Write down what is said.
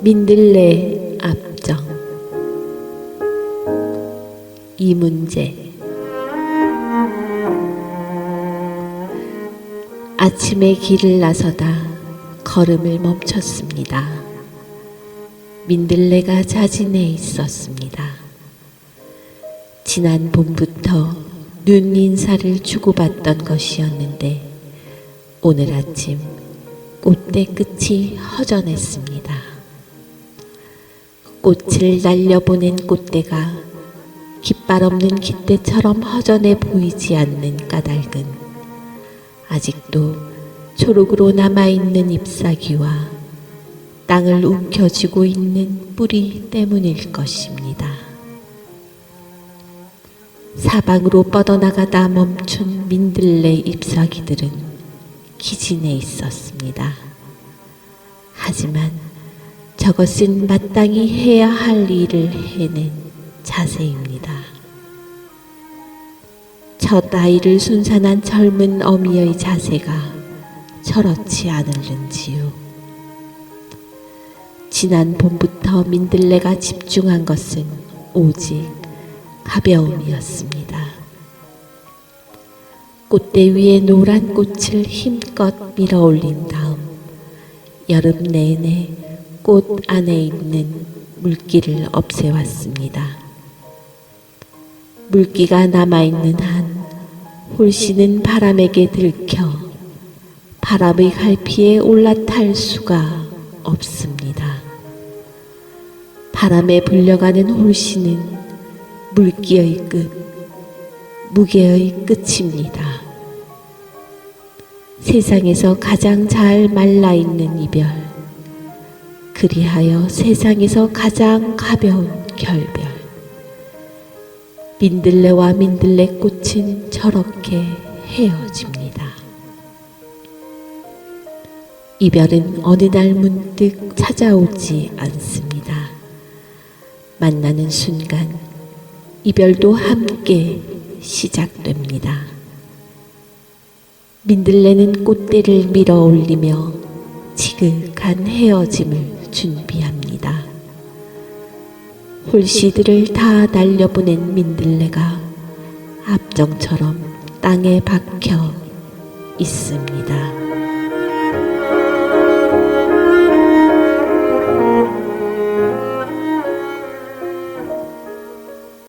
민들레 앞정 이문제 아침에 길을 나서다 걸음을 멈췄습니다. 민들레가 자진해 있었습니다. 지난 봄부터 눈 인사를 주고받던 것이었는데 오늘 아침 꽃대 끝이 허전했습니다. 꽃을 날려보낸 꽃대가 깃발 없는 깃대처럼 허전해 보이지 않는 까닭은 아직도 초록으로 남아있는 잎사귀와 땅을 움켜쥐고 있는 뿌리 때문일 것입니다. 사방으로 뻗어나가다 멈춘 민들레 잎사귀들은 기진해 있었습니다. 하지만 저것은 마땅히 해야 할 일을 해낸 자세입니다. 첫 아이를 순산한 젊은 어미의 자세가 저렇지 않을는지요. 지난 봄부터 민들레가 집중한 것은 오직 가벼움이었습니다. 꽃대 위에 노란 꽃을 힘껏 밀어 올린 다음 여름 내내 꽃 안에 있는 물기를 없애왔습니다. 물기가 남아있는 한 홀씨는 바람에게 들켜 바람의 갈피에 올라탈 수가 없습니다. 바람에 불려가는 홀씨는 물기의 끝, 무게의 끝입니다. 세상에서 가장 잘 말라 있는 이별, 그리하여 세상에서 가장 가벼운 결별. 민들레와 민들레 꽃은 저렇게 헤어집니다. 이별은 어느 날 문득 찾아오지 않습니다. 만나는 순간 이별도 함께 시작됩니다. 민들레는 꽃대를 밀어 올리며 지극한 헤어짐을 준비합니다. 홀씨들을 다 날려보낸 민들레가 앞정처럼 땅에 박혀 있습니다.